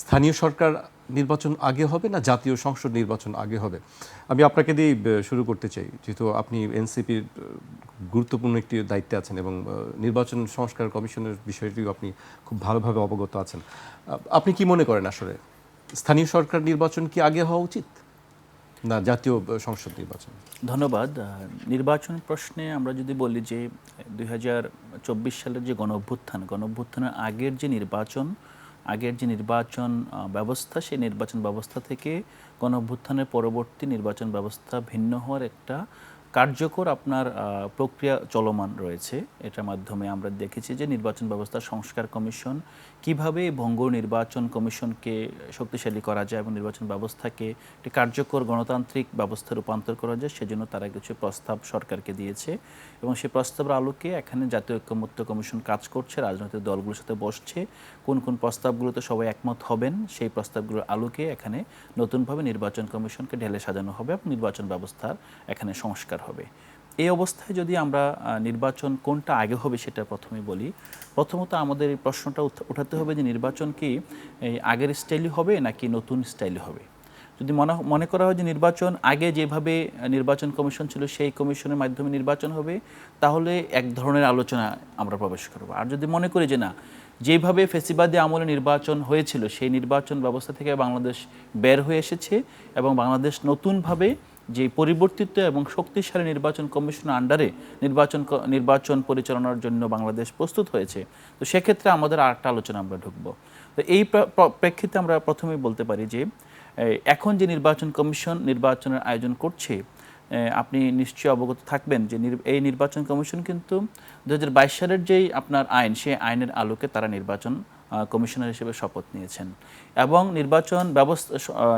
স্থানীয় সরকার নির্বাচন আগে হবে না জাতীয় সংসদ নির্বাচন আগে হবে? আমি আপনাকে দিয়ে শুরু করতে চাই। যেহেতু আপনি এনসিপির গুরুত্বপূর্ণ একটি দায়িত্বে আছেন এবং নির্বাচন সংস্কার কমিশনের বিষয়টিও আপনি খুব ভালোভাবে অবগত আছেন। আপনি কি মনে করেন আসলে? স্থানীয় সরকার নির্বাচন কি আগে হওয়া উচিত? না জাতীয় সংসদ নির্বাচন? ধন্যবাদ। নির্বাচন প্রশ্নে আমরা যদি বলি যে, দুই হাজার চব্বিশ সালের যে গণ অভ্যুত্থান গণ অভ্যুত্থানের আগের যে নির্বাচন আগের যে নির্বাচন ব্যবস্থা, সেই নির্বাচন ব্যবস্থা থেকে গণ অভ্যুত্থানের পরবর্তী নির্বাচন ব্যবস্থা ভিন্ন হওয়ার একটা কার্যকর আপনার প্রক্রিয়া চলমান রয়েছে। এটার মাধ্যমে আমরা দেখেছি যে নির্বাচন ব্যবস্থা সংস্কার কমিশন কীভাবে ভঙ্গ নির্বাচন কমিশনকে শক্তিশালী করা যায় এবং নির্বাচন ব্যবস্থাকে একটি কার্যকর গণতান্ত্রিক ব্যবস্থা রূপান্তর করা যায়, সেজন্য তারা কিছু প্রস্তাব সরকারকে দিয়েছে। এবং সেই প্রস্তাবের আলোকে এখানে জাতীয় ঐক্যমত্য কমিশন কাজ করছে, রাজনৈতিক দলগুলোর সাথে বসছে। কোন কোন প্রস্তাবগুলোতে সবাই একমত হবেন, সেই প্রস্তাবগুলোর আলোকে এখানে নতুনভাবে নির্বাচন কমিশনকে ঢেলে সাজানো হবে এবং নির্বাচন ব্যবস্থার এখানে সংস্কার হবে। এই অবস্থায় যদি আমরা নির্বাচন কোনটা আগে হবে সেটা প্রথমে বলি। প্রথমত আমাদের এই প্রশ্নটা উঠাতে হবে যে নির্বাচন কি আগের স্টাইলই হবে নাকি নতুন স্টাইলে হবে? যদি মনে মনে করা হয় যে নির্বাচন আগে যেভাবে নির্বাচন কমিশন ছিল সেই কমিশনের মাধ্যমে নির্বাচন হবে, তাহলে এক ধরনের আলোচনা আমরা প্রবেশ করব। আর যদি মনে করি যে না, যেভাবে ফেসিবাদী আমলে নির্বাচন হয়েছিল, সেই নির্বাচন ব্যবস্থা থেকে বাংলাদেশ বের হয়ে এসেছে এবং বাংলাদেশ নতুনভাবে যে পরিবর্তিত এবং শক্তিশালী নির্বাচন কমিশনের আন্ডারে নির্বাচন নির্বাচন পরিচালনার জন্য বাংলাদেশ প্রস্তুত হয়েছে। তো সেক্ষেত্রে আমাদের আরেকটা আলোচনা আমরা ঢুকব। তো এই প্র- প্র- প্রেক্ষিতে আমরা প্রথমেই বলতে পারি যে এখন যে নির্বাচন কমিশন নির্বাচনের আয়োজন করছে আপনি নিশ্চয়ই অবগত থাকবেন যে এই নির্বাচন কমিশন কিন্তু দু হাজার বাইশ সালের যেই আপনার আইন, সেই আইনের আলোকে তারা নির্বাচন কমিশনার হিসেবে শপথ নিয়েছেন। এবং নির্বাচন ব্যবস্থা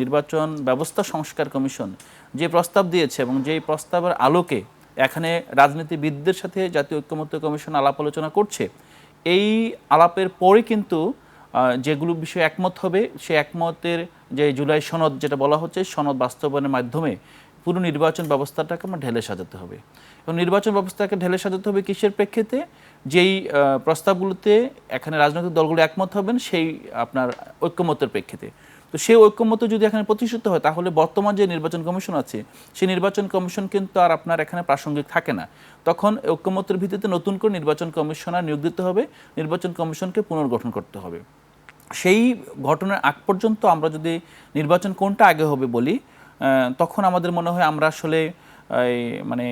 নির্বাচন ব্যবস্থা সংস্কার কমিশন যে প্রস্তাব দিয়েছে এবং যেই প্রস্তাবের আলোকে এখানে রাজনীতিবিদদের সাথে জাতীয় ঐক্যমত্য কমিশন আলাপ আলোচনা করছে, এই আলাপের পরে কিন্তু যেগুলো বিষয়ে একমত হবে, সে একমতের যে জুলাই সনদ যেটা বলা হচ্ছে, সনদ বাস্তবায়নের মাধ্যমে পুরো নির্বাচন ব্যবস্থাটাকে আমরা ঢেলে সাজাতে হবে। এবং নির্বাচন ব্যবস্থাকে ঢেলে সাজাতে হবে কিসের প্রেক্ষিতে? যেই প্রস্তাবগুলোতে এখানে রাজনৈতিক দলগুলো একমত হবেন, সেই আপনার ঐক্যমতের প্রেক্ষিতে। তো সেই ঐক্যমত যদি এখানে প্রতিষ্ঠিত হয়, তাহলে বর্তমান যে নির্বাচন কমিশন আছে, সেই নির্বাচন কমিশন কিন্তু আর আপনার এখানে প্রাসঙ্গিক থাকে না। তখন ঐক্যমতের ভিত্তিতে নতুন করে নির্বাচন কমিশনার নিয়োগ দিতে হবে, নির্বাচন কমিশনকে পুনর্গঠন করতে হবে। সেই ঘটনার আগ পর্যন্ত আমরা যদি নির্বাচন কোনটা আগে হবে বলি তখন আমাদের মনে হয় আমরা আসলে মানে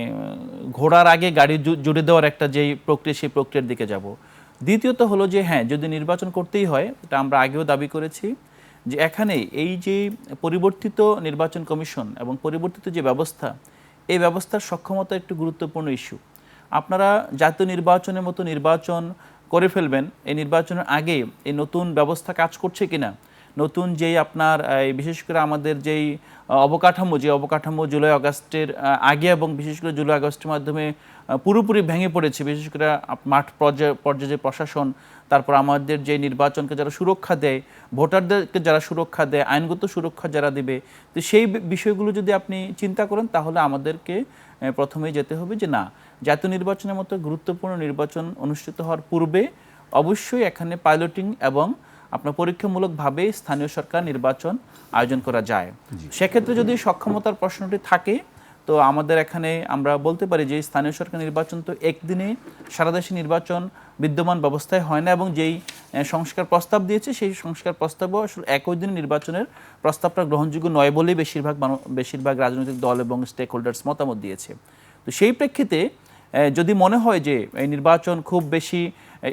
ঘোড়ার আগে গাড়ি জুড়ে দেওয়ার একটা যেই প্রক্রিয়া, সেই প্রক্রিয়ার দিকে যাব। দ্বিতীয়ত হলো যে হ্যাঁ যদি নির্বাচন করতেই হয়, এটা আমরা আগেও দাবি করেছি, যে এখানে এই যে পরিবর্তিত নির্বাচন কমিশন এবং পরিবর্তিত যে ব্যবস্থা, এই ব্যবস্থার সক্ষমতা একটু গুরুত্বপূর্ণ ইস্যু। আপনারা জাতীয় নির্বাচনের মতো নির্বাচন করে ফেলবেন, এই নির্বাচনের আগে এই নতুন ব্যবস্থা কাজ করছে কিনা নতুন যেই আপনার বিশেষ করে আমাদের যেই অবকাঠামো যে অবকাঠামো জুলাই আগস্টের আগে এবং বিশেষ করে জুলাই আগস্টের মাধ্যমে পুরোপুরি ভেঙে পড়েছে বিশেষ করে মাঠ পর্যায়ে পর্যায়ে যে প্রশাসন তারপর আমাদের যে নির্বাচনকে যারা সুরক্ষা দেয় ভোটারদেরকে যারা সুরক্ষা দেয় আইনগত সুরক্ষা যারা দেবে তো সেই বিষয়গুলো যদি আপনি চিন্তা করেন তাহলে আমাদেরকে আহ, প্রথমেই যেতে হবে যে না জাতীয় নির্বাচনের মতো গুরুত্বপূর্ণ নির্বাচন অনুষ্ঠিত হওয়ার পূর্বে অবশ্যই এখানে পাইলটিং এবং আপনার পরীক্ষামূলকভাবে স্থানীয় সরকার নির্বাচন আয়োজন করা যায়। সেক্ষেত্রে যদি সক্ষমতার প্রশ্নটি থাকে তো আমাদের এখানে আমরা বলতে পারি যে স্থানীয় সরকার নির্বাচন তো একদিনে সারা দেশে নির্বাচন বিদ্যমান ব্যবস্থায় হয় না এবং যেই সংস্কার প্রস্তাব দিয়েছে সেই সংস্কার প্রস্তাবও আসলে একই দিনে নির্বাচনের প্রস্তাবটা গ্রহণযোগ্য নয় বলেই বেশিরভাগ বেশিরভাগ রাজনৈতিক দল এবং স্টেক হোল্ডার্স মতামত দিয়েছে। তো সেই প্রেক্ষিতে যদি মনে হয় যে এই নির্বাচন খুব বেশি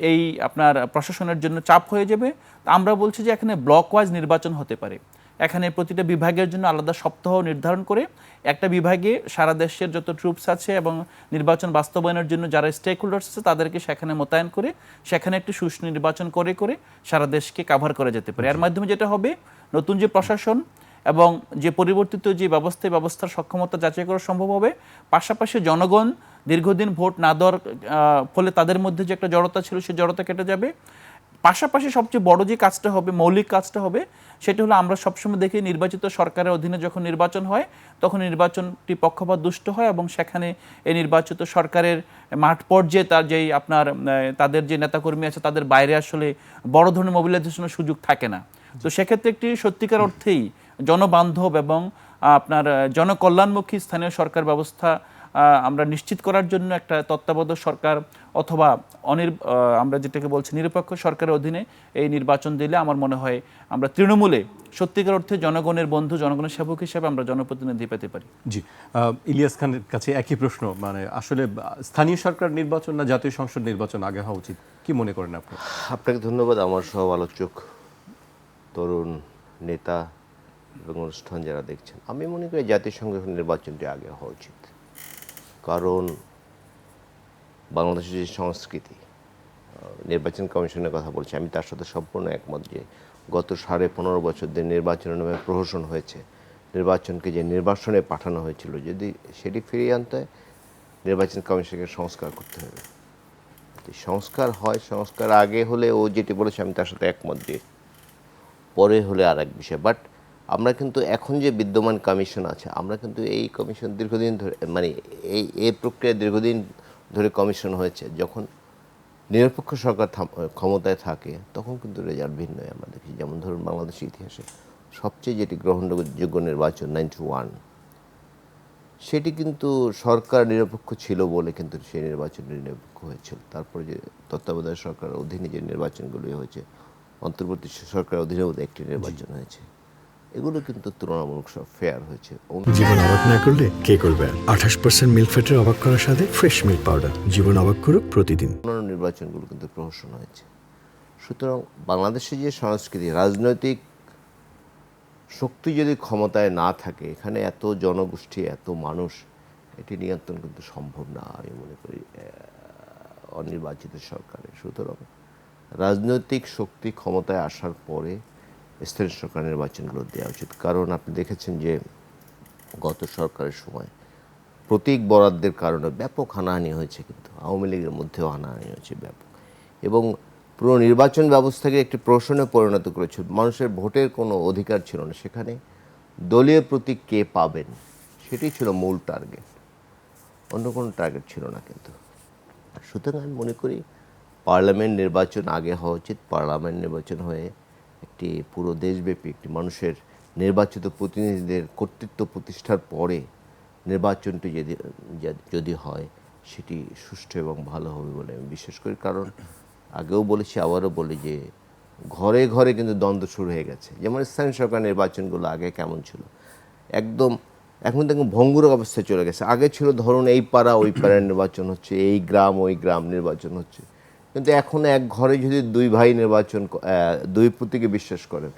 এই আপনার প্রশাসনের জন্য চাপ হয়ে যাবে। তা আমরা বলছি যে এখানে ব্লক ওয়াইজ নির্বাচন হতে পারে। এখানে প্রতিটা বিভাগের জন্য আলাদা সপ্তাহ নির্ধারণ করে একটা বিভাগে সারা দেশের যত ট্রুপস আছে এবং নির্বাচন বাস্তবায়নের জন্য যারা স্টেক হোল্ডার্স আছে তাদেরকে সেখানে মোতায়েন করে সেখানে একটি সুষ্ঠু নির্বাচন করে করে সারা দেশকে কাভার করা যেতে পারে। এর মাধ্যমে যেটা হবে নতুন যে প্রশাসন এবং যে পরিবর্তিত যে ব্যবস্থা ব্যবস্থার সক্ষমতা যাচাই করা সম্ভব হবে পাশাপাশি জনগণ দীর্ঘদিন ভোট না দেওয়ার ফলে তাদের মধ্যে যে একটা জড়তা ছিল সেই জড়তা কেটে যাবে। পাশাপাশি সবচেয়ে বড় যে কাজটা হবে, মৌলিক কাজটা হবে, সেটা হলো আমরা সবসময় দেখি নির্বাচিত সরকারের অধীনে যখন নির্বাচন হয়, তখন নির্বাচনটি পক্ষপাত দুষ্ট হয় এবং সেখানে এই নির্বাচিত সরকারের মাঠ পর্যায়ে তার যেই আপনার তাদের যে নেতাকর্মী আছে, তাদের বাইরে আসলে বড় ধরনের মোবিলাইজেশনের সুযোগ থাকে না। তো সেক্ষেত্রে একটি সত্যিকার অর্থেই জনবান্ধব এবং আপনার জনকল্যাণমুখী স্থানীয় সরকার ব্যবস্থা আমরা নিশ্চিত করার জন্য একটা তত্ত্বাবধায়ক সরকার অথবা অনির আমরা যেটাকে বলছি নিরপেক্ষ সরকারের অধীনে এই নির্বাচন দিলে আমার মনে হয় আমরা তৃণমূলে সত্যিকার অর্থে জনগণের বন্ধু জনগণের সেবক হিসেবে আমরা জনপ্রতিনিধি পেতে পারি। জি। ইলিয়াস খানের কাছে একই প্রশ্ন মানে আসলে স্থানীয় সরকার নির্বাচন না জাতীয় সংসদ নির্বাচন আগে হওয়া উচিত? কি মনে করেন আপনি? আপনাকে ধন্যবাদ আমার সব আলোচক তরুণ নেতা এবং অনুষ্ঠান যারা দেখছেন। আমি মনে করি জাতীয় সংসদ নির্বাচনটি আগে হওয়া উচিত। কারণ বাংলাদেশের যে সংস্কৃতি নির্বাচন কমিশনের কথা বলছি, আমি তার সাথে সম্পূর্ণ একমত যে গত সাড়ে পনেরো বছর ধরে নির্বাচনের নামে প্রহসন হয়েছে। নির্বাচনকে যে নির্বাচনে পাঠানো হয়েছিল, যদি সেটি ফিরিয়ে আনতে হয় নির্বাচন কমিশনকে সংস্কার করতে হবে। সংস্কার হয়, সংস্কার আগে হলে ও যেটি বলেছে, আমি তার সাথে একমত যে পরে হলে আর এক বিষয়। বাট আমরা কিন্তু এখন যে বিদ্যমান কমিশন আছে, আমরা কিন্তু এই কমিশন দীর্ঘদিন ধরে মানে এই এই প্রক্রিয়া দীর্ঘদিন ধরে কমিশন হয়েছে। যখন নিরপেক্ষ সরকার ক্ষমতায় থাকে, তখন কিন্তু রেজাল্ট ভিন্ন আমরা দেখি। যেমন ধরুন বাংলাদেশের ইতিহাসে সবচেয়ে যেটি গ্রহণযোগ্য নির্বাচন, নাইনটি ওয়ান। সেটি কিন্তু সরকার নিরপেক্ষ ছিল বলে কিন্তু সেই নির্বাচন নিরপেক্ষ হয়েছিল। তারপরে যে তত্ত্বাবধায়ক সরকারের অধীনে যে নির্বাচনগুলি হয়েছে, অন্তর্বর্তী সরকারের অধীনে একটি নির্বাচন হয়েছে। এগুলো কিন্তু তুলনামূলক সব ফেয়ার হয়েছে। জীবন অবাক না করলে কে করবে? আঠাশ পার্সেন্ট মিল্ক ফ্যাটের অবাক করার সাথে ফ্রেশ মিল্ক পাউডার জীবন অবাক করুক প্রতিদিন। অন্যান্য নির্বাচনগুলো কিন্তু প্রহসন হয়েছে। সুতরাং বাংলাদেশে যে সংস্কৃতি রাজনৈতিক শক্তি যদি ক্ষমতায় না থাকে এখানে এত জনগোষ্ঠী এত মানুষ এটি নিয়ন্ত্রণ কিন্তু সম্ভব না আমি মনে করি অনির্বাচিত সরকারের। সুতরাং রাজনৈতিক শক্তি ক্ষমতায় আসার পরে স্থানীয় সরকার নির্বাচনগুলো দেওয়া উচিত। কারণ আপনি দেখেছেন যে গত সরকারের সময় প্রতীক বরাদ্দের কারণে ব্যাপক হানাহানি হয়েছে কিন্তু, আওয়ামী লীগের মধ্যেও হানাহানি হয়েছে ব্যাপক। এবং পুরো নির্বাচন ব্যবস্থাকে একটি প্রশ্নে পরিণত করেছিল মানুষের ভোটের কোনো অধিকার ছিল না সেখানে। দলীয় প্রতীক কে পাবেন? সেটি ছিল মূল টার্গেট। অন্য কোনো টার্গেট ছিল না কিন্তু। সুতরাং আমি মনে করি, পার্লামেন্ট নির্বাচন আগে হওয়া উচিত। পার্লামেন্ট নির্বাচন হয়ে একটি পুরো দেশব্যাপী একটি মানুষের নির্বাচিত প্রতিনিধিদের কর্তৃত্ব প্রতিষ্ঠার পরে নির্বাচনটি যদি যদি হয়, সেটি সুষ্ঠু এবং ভালো হবে বলে আমি বিশ্বাস করি। কারণ আগেও বলেছি, আবারও বলি যে ঘরে ঘরে কিন্তু দ্বন্দ্ব শুরু হয়ে গেছে। যেমন স্থানীয় সরকার নির্বাচনগুলো আগে কেমন ছিল? একদম, এখন দেখুন ভঙ্গুর অবস্থায় চলে গেছে। আগে ছিল, ধরুন এই পাড়া, ওই পাড়ার নির্বাচন হচ্ছে, এই গ্রাম, ওই গ্রাম নির্বাচন হচ্ছে। কিন্তু এখন এক ঘরে যদি দুই ভাই নির্বাচন দুই প্রতীকে বিশ্বাস করেন,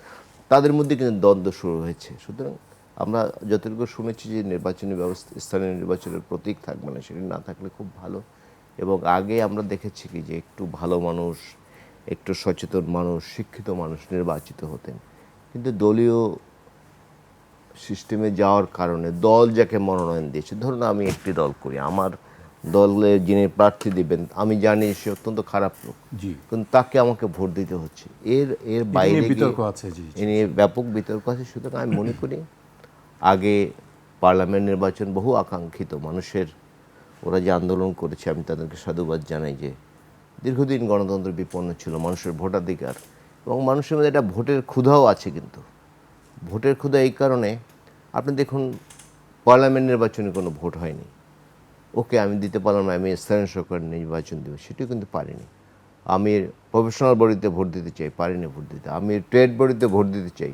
তাদের মধ্যে কিন্তু দ্বন্দ্ব শুরু হয়েছে। সুতরাং আমরা যতটুকু শুনেছি যে নির্বাচনী ব্যবস্থা, স্থানীয় নির্বাচনের প্রতীক থাকবে না সেটি না থাকলে খুব ভালো। এবং আগে আমরা দেখেছি কি যে একটু ভালো মানুষ, একটু সচেতন মানুষ, শিক্ষিত মানুষ নির্বাচিত হতেন। কিন্তু দলীয় সিস্টেমে যাওয়ার কারণে দল যাকে মনোনয়ন দিয়েছে, ধরুন আমি একটি দল করি, আমার দলে যিনি প্রার্থী দিবেন আমি জানি সে অত্যন্ত খারাপ লোক। জি। কিন্তু তাকে আমাকে ভোট দিতে হচ্ছে। এর এর বাইরে বিতর্ক আছে। এ নিয়ে ব্যাপক বিতর্ক আছে। সুতরাং আমি মনে করি আগে পার্লামেন্ট নির্বাচন বহু আকাঙ্ক্ষিত। মানুষের ওরা যে আন্দোলন করেছে আমি তাদেরকে সাধুবাদ জানাই যে দীর্ঘদিন গণতন্ত্র বিপন্ন ছিল মানুষের ভোটাধিকার। এবং মানুষের মধ্যে একটা ভোটের ক্ষুধাও আছে কিন্তু। ভোটের ক্ষুধা এই কারণে আপনি দেখুন পার্লামেন্ট নির্বাচনে কোনো ভোট হয়নি। ওকে আমি দিতে পারলাম না আমি স্থানীয় সরকার নির্বাচন দেবো। সেটিও কিন্তু পারিনি। আমি প্রফেশনাল বডিতে ভোট দিতে চাই পারিনি ভোট দিতে। আমি ট্রেড বডিতে ভোট দিতে চাই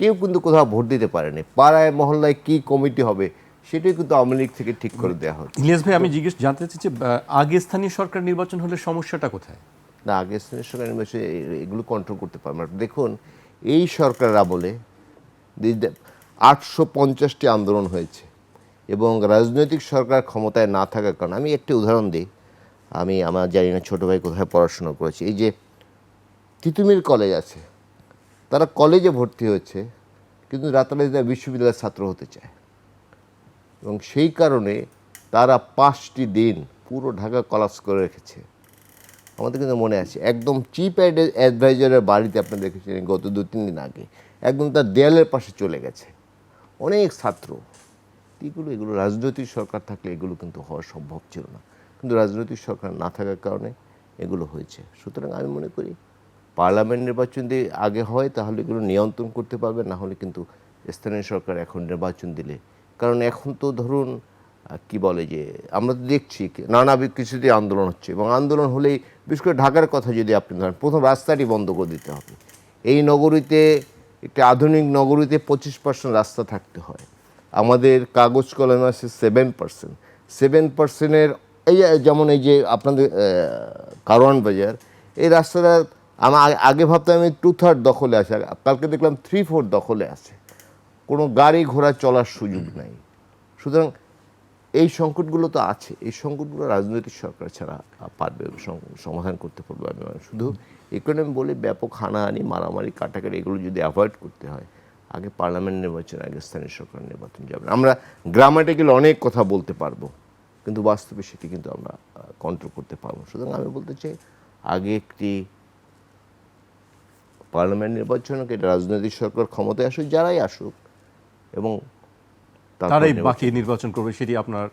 কেউ কিন্তু কোথাও ভোট দিতে পারেনি। পাড়ায় মহল্লায় কি কমিটি হবে সেটাই কিন্তু আওয়ামী লীগ থেকে ঠিক করে দেওয়া হচ্ছে। ইলিয়াস ভাই আমি জিজ্ঞেস জানতে চাইছি আগে স্থানীয় সরকার নির্বাচন হলে সমস্যাটা কোথায়? না আগে স্থানীয় সরকার নির্বাচনে এগুলো কন্ট্রোল করতে পারবে না। দেখুন এই সরকারের আমলে আটশো পঞ্চাশটি আন্দোলন হয়েছে। এবং রাজনৈতিক সরকার ক্ষমতায় না থাকার কারণে, আমি একটি উদাহরণ দিই। আমি আমার জানি না ছোটো ভাই কোথায় পড়াশোনা করেছি। এই যে তিতুমির কলেজ আছে, তারা কলেজে ভর্তি হয়েছে, কিন্তু রাতারাতি তারা বিশ্ববিদ্যালয়ের ছাত্র হতে চায়। এবং সেই কারণে তারা পাঁচটি দিন পুরো ঢাকা কলাপস করে রেখেছে। আমাদের কিন্তু মনে আছে, একদম চিপ অ্যাডভাইজারের বাড়িতে আপনি দেখেছেন গত দু তিন দিন আগে, একদম তার দেয়ালের পাশে চলে গেছে। অনেক ছাত্র এগুলো এগুলো রাজনৈতিক সরকার থাকলে এগুলো কিন্তু হওয়া সম্ভব ছিল না। কিন্তু রাজনৈতিক সরকার না থাকার কারণে এগুলো হয়েছে। সুতরাং আমি মনে করি পার্লামেন্ট নির্বাচন দিয়ে আগে হয়, তাহলে এগুলো নিয়ন্ত্রণ করতে পারবে, না হলে কিন্তু স্থানীয় সরকার এখন নির্বাচন দিলে। কারণ এখন তো ধরুন কি বলে যে, আমরা তো দেখছি নানা কিছুতে আন্দোলন হচ্ছে এবং আন্দোলন হলেই বিশেষ করে ঢাকার কথা যদি আপনি ধরেন, প্রথম রাস্তাটি বন্ধ করে দিতে হবে। এই নগরীতে, একটি আধুনিক নগরীতে পঁচিশ পার্সেন্ট রাস্তা থাকতে হয়। আমাদের কাগজ কলমে আছে সেভেন পার্সেন্ট সেভেন পার্সেন্টের এই যেমন এই যে আপনাদের কারওয়ান বাজার, এই রাস্তাটা আমার আগে- ভাবতাম আমি টু থার্ড দখলে আছে কালকে দেখলাম থ্রি ফোর দখলে আছে। কোনো গাড়ি ঘোড়া চলার সুযোগ নাই। সুতরাং এই সংকটগুলো তো আছে, এই সংকটগুলো রাজনৈতিক সরকার ছাড়া পারবে সমাধান করতে পারবে আমি। শুধু ইকোনমি বলে ব্যাপক হানাহানি, মারামারি, কাটাকাটি, এগুলো যদি অ্যাভয়েড করতে হয় আগে পার্লামেন্ট নির্বাচন আগে স্থানীয় সরকার নির্বাচন যাবে। আমরা গ্রামাটিক্যাল অনেক কথা বলতে পারব কিন্তু বাস্তবে সেটি কিন্তু আমরা কন্ট্রোল করতে পারব সুতরাং আমি বলতে চাই আগে একটি পার্লামেন্ট নির্বাচন হোক, এটা রাজনৈতিক সরকার ক্ষমতায় আসুক যারাই আসুক এবং তারাই বাকি নির্বাচন করবে সেটি আপনার